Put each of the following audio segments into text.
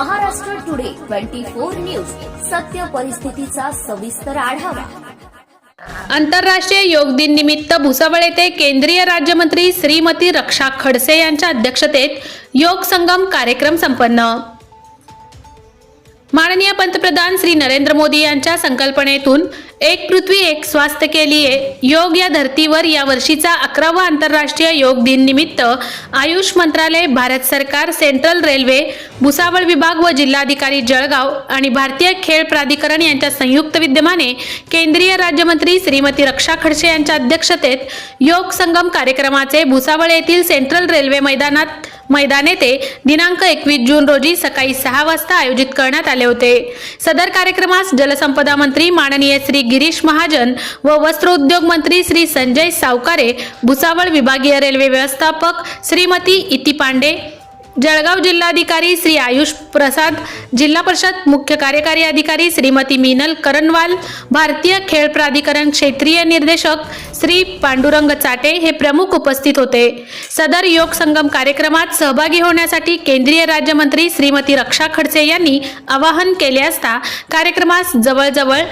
Twenty four news. सत्य परिस्थितीचा सविस्तर आढावा. आंतरराष्ट्रीय योग दिन निमित्त भुसावळ येथे केंद्रीय राज्यमंत्री श्रीमती रक्षा खडसे यांच्या अध्यक्षतेत योग संगम कार्यक्रम संपन्न. माननीय पंतप्रधान श्री नरेंद्र मोदी यांच्या संकल्पनेतून एक पृथ्वी एक स्वास्थ्य के लिए योग या धर्तीवर या वर्षीचा अकरावा आंतरराष्ट्रीय योग दिन निमित्त आयुष मंत्रालय भारत सरकार सेंट्रल रेल्वे भुसावळ विभाग व जिल्हाधिकारी जळगाव आणि भारतीय खेळ प्राधिकरण यांच्या संयुक्त विद्यमाने केंद्रीय राज्यमंत्री श्रीमती रक्षा खडसे यांच्या अध्यक्षतेत योग संगम कार्यक्रमाचे भुसावळ येथील सेंट्रल रेल्वे मैदानात मैदान येथे दिनांक एकवीस जून रोजी सकाळी सहा वाजता आयोजित करण्यात आले होते. सदर कार्यक्रमास जलसंपदा मंत्री माननीय श्री गिरीश महाजन व वस्त्रोद्योग मंत्री श्री संजय सावकारे भुसावळ विभागीय रेल्वे व्यवस्थापक श्रीमती इति पांडे जळगाव जिल्हाधिकारी श्री आयुष प्रसाद जिल्हा परिषद मुख्य कार्यकारी अधिकारी श्रीमती मीनल करणवाल भारतीय खेळ प्राधिकरण क्षेत्रीय निर्देशक श्री पांडुरंग चाटे हे प्रमुख उपस्थित होते. सदर योग संगम कार्यक्रमात सहभागी होण्यासाठी केंद्रीय राज्यमंत्री श्रीमती रक्षा खडसे यांनी आवाहन केले असता कार्यक्रमास जवळजवळ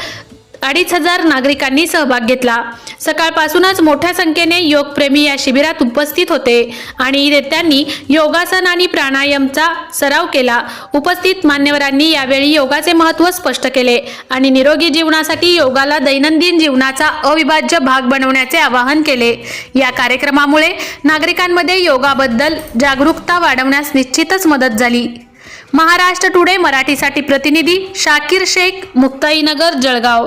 अडीच हजार नागरिकांनी सहभाग घेतला. सकाळपासूनच मोठ्या संख्येने योगप्रेमी या शिबिरात उपस्थित होते आणि त्यांनी योगासन आणि प्राणायामचा सराव केला. उपस्थित मान्यवरांनी यावेळी योगाचे महत्त्व स्पष्ट केले आणि निरोगी जीवनासाठी योगाला दैनंदिन जीवनाचा अविभाज्य भाग बनवण्याचे आवाहन केले. या कार्यक्रमामुळे नागरिकांमध्ये योगाबद्दल जागरूकता वाढवण्यास निश्चितच मदत झाली. महाराष्ट्र टुडे मराठीसाठी प्रतिनिधी शाकीर शेख मुक्ताईनगर जळगाव.